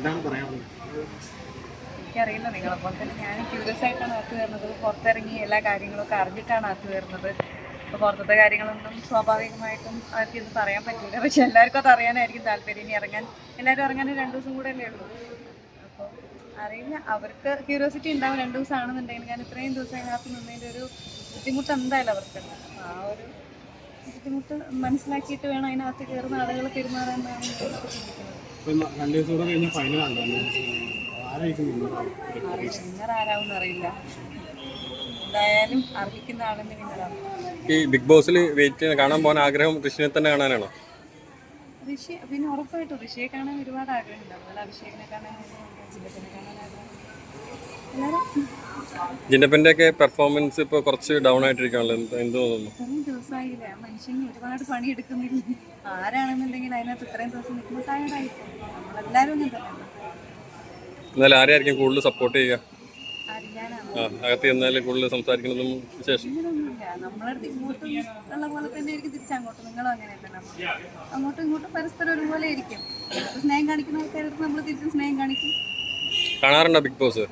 എന്താണ് പറയാനുള്ളത് എനിക്കറിയില്ല നിങ്ങളെപ്പോലെ തന്നെ ഞാൻ ക്യൂരിയസ് ആയിട്ടാണ് അകത്ത് വരുന്നത്. പുറത്തിറങ്ങി എല്ലാ കാര്യങ്ങളൊക്കെ അറിഞ്ഞിട്ടാണ് അകത്ത് വരുന്നത്. അപ്പോൾ പുറത്തത്തെ കാര്യങ്ങളൊന്നും സ്വാഭാവികമായിട്ടും അവർക്ക് ഇത് പറയാൻ പറ്റില്ല. പക്ഷെ എല്ലാവർക്കും അത് അറിയാനായിരിക്കും താല്പര്യം. ഇനി ഇറങ്ങാൻ എല്ലാവരും ഇറങ്ങാൻ രണ്ട് ദിവസം കൂടെ അല്ലേ ഉള്ളൂ. അപ്പോൾ അറിയില്ല. അവർക്ക് ക്യൂരിയോസിറ്റി ഉണ്ടാവും രണ്ട് ദിവസം ആണെന്നുണ്ടെങ്കിൽ ഞാൻ ഇത്രയും ദിവസം അതിനകത്ത് നിന്നതിന്റെ ഒരു ബുദ്ധിമുട്ട് എന്തായാലും അവർക്കുണ്ട് ആ ഒരു ബുദ്ധിമുട്ട് മനസ്സിലാക്കിയിട്ട് വേണം അതിനകത്ത് കയറുന്ന ആളുകൾ പെരുമാറാൻ ഞാൻ ചിന്തിക്കുന്നത് രണ്ട് ദിവസം കൂടെ കഴിഞ്ഞ ഫൈനൽ ആരായിരിക്കും അറിയില്ല. എന്തായാലും അർഹിക്കുന്ന ആളെന്ന് ഈ ബിഗ് ബോസിൽ വെയിറ്റ് കാണാൻ പോകാൻ ആഗ്രഹം ഋഷിനെ തന്നെ കാണാനാണോ? ഋഷി പിന്നെ ഉറപ്പായിട്ടും ഋഷിയെ കാണാൻ ഒരുപാട് ആഗ്രഹമുണ്ട്. അതുപോലെ അഭിഷേകിനെ കാണാൻ ജില്ലത്തിനെ കാണാൻ ആഗ്രഹം. ജിന്നപ്പന്റെ ഒക്കെ പെർഫോമൻസ് ഇപ്പൊ കുറച്ച് ഡൗൺ ആയിട്ടിരിക്കുകയാണല്ലോ. എന്ത് എന്ത് തോന്നുന്നു? ഇത്രയും ദിവസമായില്ലേ? ആ പണി ഒരുപാട് പണിയെടുക്കുന്നില്ല? ആരാണെന്നുണ്ടെങ്കിൽ അതിനകത്ത് ഇത്രയും ദിവസം നിൽക്കുമ്പോൾ ടയർഡായിപ്പോകും നമ്മളെല്ലാവരും അങ്ങനെ തന്നെ എന്നാലും ആരെയായിരിക്കും കൂടുതൽ സപ്പോർട്ട് ചെയ്യുക? ആ അകത്ത് ചെന്നാൽ കൂടുതൽ സംസാരിക്കുന്നതും വിശേഷം. അങ്ങനെയൊന്നുമില്ല നമ്മളടുത്ത് ഇങ്ങോട്ടും ഉള്ള പോലെ തന്നെ ആയിരിക്കും തിരിച്ചങ്ങോട്ടും. നിങ്ങളും അങ്ങനെയല്ല നമ്മൾ? അങ്ങോട്ടും ഇങ്ങോട്ടും പരസ്പരം ഒരുപോലെ ആയിരിക്കും സ്നേഹം കാണിക്കുന്ന ആൾക്കാരടുത്ത് നമ്മൾ തിരിച്ചും സ്നേഹം കാണിക്കും. കാണാറുണ്ടോ ബിഗ് ബോസ്.